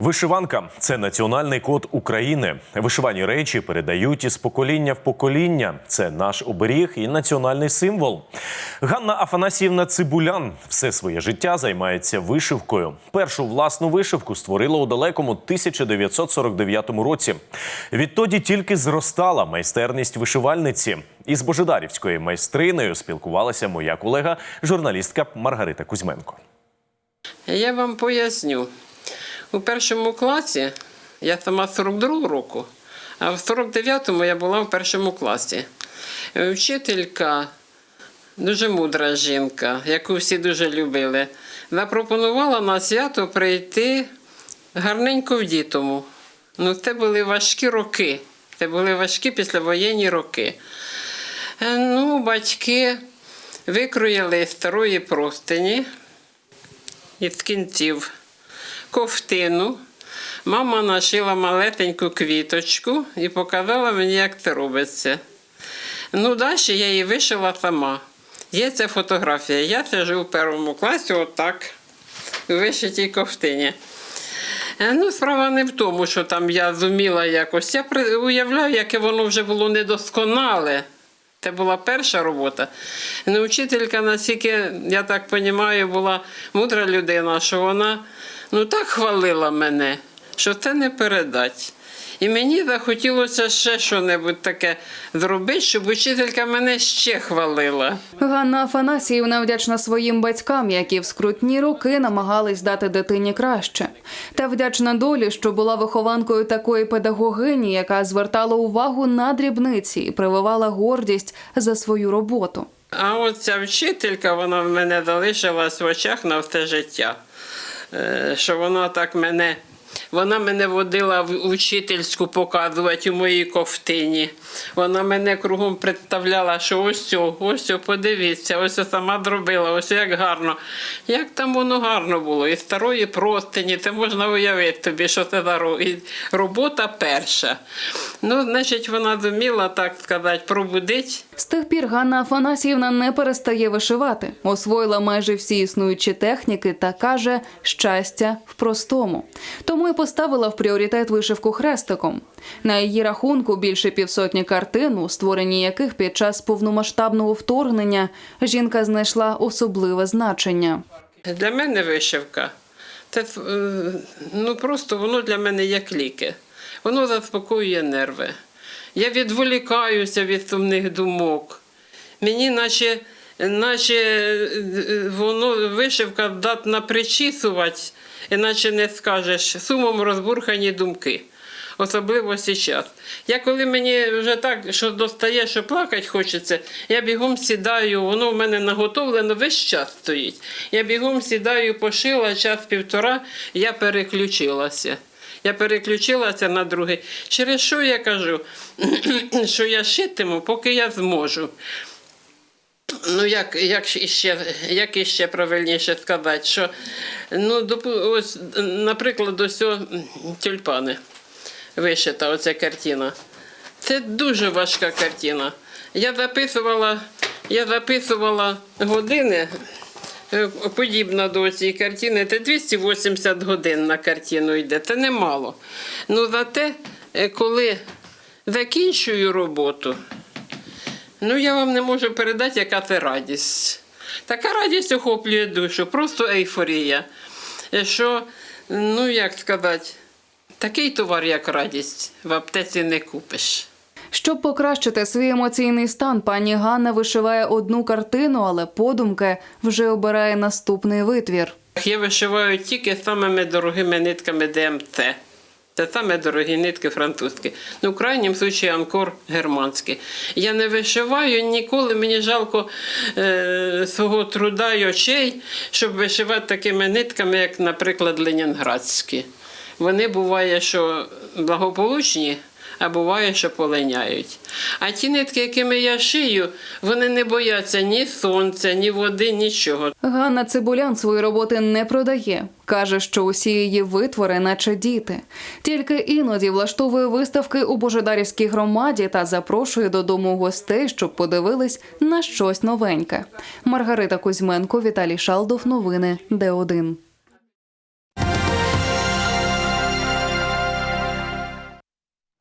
Вишиванка це національний код України. Вишивані речі передають із покоління в покоління. Це наш оберіг і національний символ. Ганна Афанасіївна Цибулян все своє життя займається вишивкою. Першу власну вишивку створила у далекому 1949 році. Відтоді тільки зростала майстерність вишивальниці. Із божедарівською майстринею спілкувалася моя колега, журналістка Маргарита Кузьменко. Я вам поясню. У першому класі я сама з 42 року, а в 49-му я була в першому класі. Вчителька, дуже мудра жінка, яку всі дуже любили, запропонувала на свято прийти гарненько в дітому. Ну, це були важкі роки. Це були важкі післявоєнні роки. Е, Ну, батьки викроїли старої простині із кінців ковтину. Мама нашила малетеньку квіточку і показала мені, як це робиться. Ну, далі я її вишила сама. Є ця фотографія. Я сижу в першому класі, отак, у вишитій ковтині. Е, Ну, справа не в тому, що там я зуміла якось. Я уявляю, яке воно вже було недосконале. Це була перша робота. Ну, вчителька, наскільки, я так розумію, була мудра людина, що вона ну, так хвалила мене, що це не передать. І мені захотілося ще щось таке зробити, щоб учителька мене ще хвалила. Ганна Афанасіївна вдячна своїм батькам, які в скрутні роки намагались дати дитині краще. Та вдячна долі, що була вихованкою такої педагогині, яка звертала увагу на дрібниці і прививала гордість за свою роботу. А от ця вчителька, вона в мене залишилась в очах на все життя. Е, Що вона так мене. Вона мене водила в учительську показувати у моїй ковтині. Вона мене кругом представляла, що ось цю, ось цю, подивіться, ось це сама зробила, ось як гарно. Як там воно гарно було? І старої простині, це можна уявити тобі, що це за робота перша. Ну, значить, вона зуміла, так сказати, пробудити З тих пір Ганна Афанасіївна не перестає вишивати, освоїла майже всі існуючі техніки та каже щастя в простому. Тому і поставила в пріоритет вишивку хрестиком. На її рахунку більше півсотні картин, у створенні яких під час повномасштабного вторгнення жінка знайшла особливе значення. Для мене вишивка це е, ну, просто воно для мене як ліки. Воно заспокоює нерви. Я відволікаюся від сумних думок. Мені наче, наче е, воно вишивка здатна причісувати, іначе не скажеш сумом розбурхані думки. Особливо зараз. Я коли мені вже так, що достає, що плакати хочеться, я бігом сідаю, воно в мене наготовлено, весь час стоїть. Я бігом сідаю, пошила час-півтора, я переключилася. Я переключилася на другий. Через що я кажу, що я шитиму, поки я зможу. Ну, як, як, іще, як іще правильніше сказати, що, ну, ось, наприклад, ось тюльпани вишита, оця картина. Це дуже важка картина. Я записувала, я записувала години, е, подібно до цієї картини, це 280 годин на картину йде, це немало. Ну, зате, е, коли закінчую роботу, Ну, я вам не можу передати, яка це радість. Така радість охоплює душу, просто ейфорія. Е, Що, ну як сказати, такий товар, як радість, в аптеці не купиш. Щоб покращити свій емоційний стан, пані Ганна вишиває одну картину, але подумки вже обирає наступний витвір. Я вишиваю тільки самими дорогими нитками ДМЦ. Це саме дорогі нитки французькі. Ну, в крайньому случаї анкор германський. Я не вишиваю ніколи, мені жалко е, свого труда й очей, щоб вишивати такими нитками, як, наприклад, ленінградські. Вони буває, що благополучні, а буває, що полиняють. А ті нитки, якими я шию, вони не бояться ні сонця, ні води, нічого. Ганна Цибулян свої роботи не продає. Каже, що усі її витвори, наче діти. Тільки іноді влаштовує виставки у Божедарівській громаді та запрошує додому гостей, щоб подивились на щось новеньке. Маргарита Кузьменко, Віталій Шалдов. Новини Д1.